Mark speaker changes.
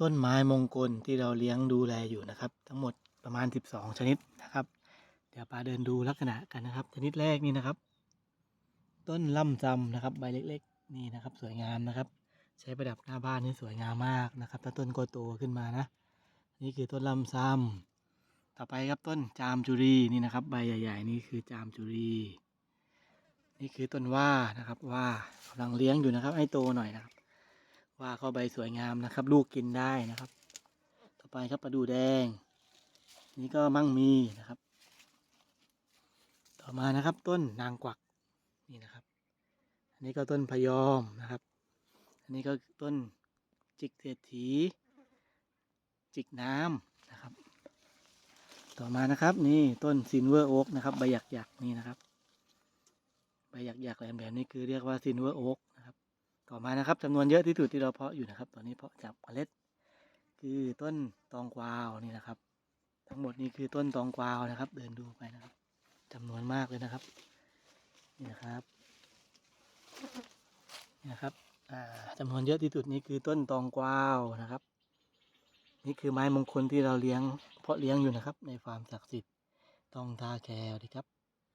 Speaker 1: ต้นไม้มงคลที่เราเลี้ยงดูแลอยู่นะครับ ทั้งหมดประมาณ 12 ชนิดนะครับ เดี๋ยวปาเดินดูลักษณะกันนะครับ ชนิดแรกนี่นะครับ ต้นล่ำซำนะครับ ใบเล็กๆ นี่นะครับ สวยงามนะครับ ใช้ประดับหน้าบ้านนี่สวยงามมากนะครับ ถ้าต้นโกโตขึ้นมานะ นี่คือต้นลำซำต่อไปครับต้นจามจุรีนี่นะครับ ใบใหญ่ๆ นี่คือจามจุรีนี่คือต้นว่านะครับ ว่ากำลังเลี้ยงอยู่นะครับ ให้โตหน่อยนะครับ ว่าเข้าใบสวยงามนะครับ ลูกกินได้นะครับ ต่อไปครับประดูแดง นี่ก็มั่งมีนะครับ ต่อมานะครับ ต้นนางกวักนี่นะครับ อันนี้ก็ต้นพยอมนะครับ อันนี้ก็ต้นจิกเศรษฐี จิกน้ำนะครับ ต่อมานะครับนี่ต้นซินเวอร์โอ๊กนะครับ ใบหยักหยักๆนี่นะครับ ใบหยักหยักๆแหลมๆนี่คือเรียกว่าซินเวอร์โอ๊ก ต่อมานะครับจำนวนเยอะที่สุดที่เราเพาะอยู่นะครับ ตอนนี้เพาะจับเมล็ด คือต้นตองกวาวนี่นะครับ ทั้งหมดนี้คือต้นตองกวาวนะครับ เดินดูไปนะครับจำนวนมากเลยนะครับ นี่นะครับนี่นะครับอ่าจำนวนเยอะที่สุดนี้คือต้นตองกวาวนะครับ นี่คือไม้มงคลที่เราเลี้ยงเพาะเลี้ยงอยู่นะครับ ในฟาร์มศักดิ์สิทธิ์ตองทาแคร์ดีครับ